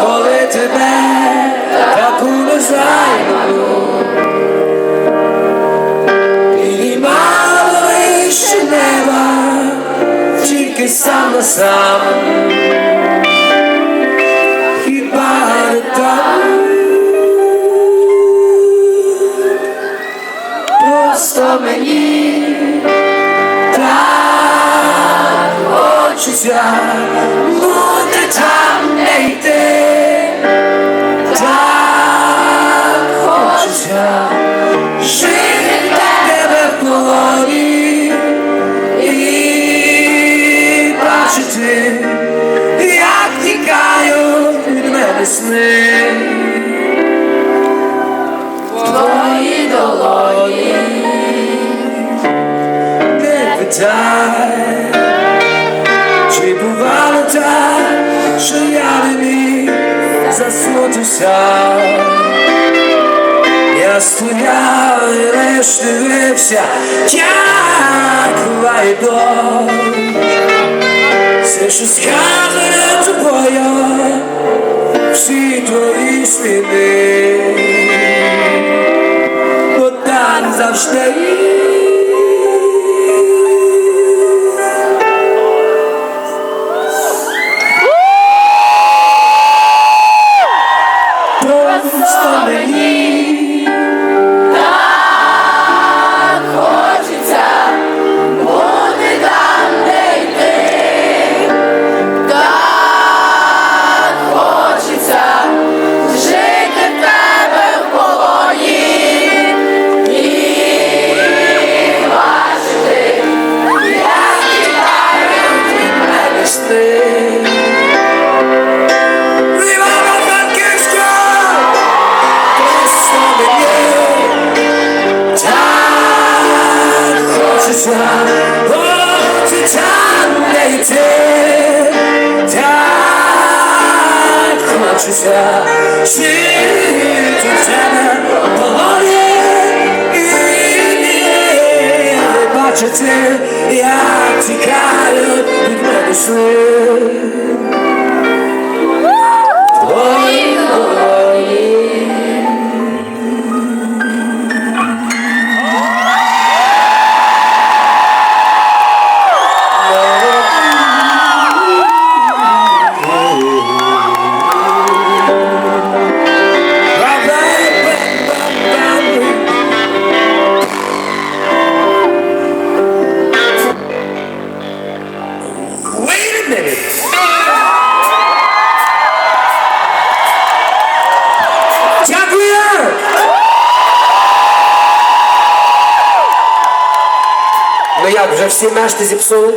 коли тебе таку незайману Підіймала вище неба, тільки сам на сам. Хіба не? Просто мені так хочеться сни. Твої долоні не питай, чи бувало так, що я не міг заснутися. Я стояв і лиш дивився, як буває. Все, що сказане твої сліди. Бо там завжди. Йти. Так хочеться жити в тебе в бачити, як тікають від мене сни. ja w Brzeszcie masz tysiąc pessoas.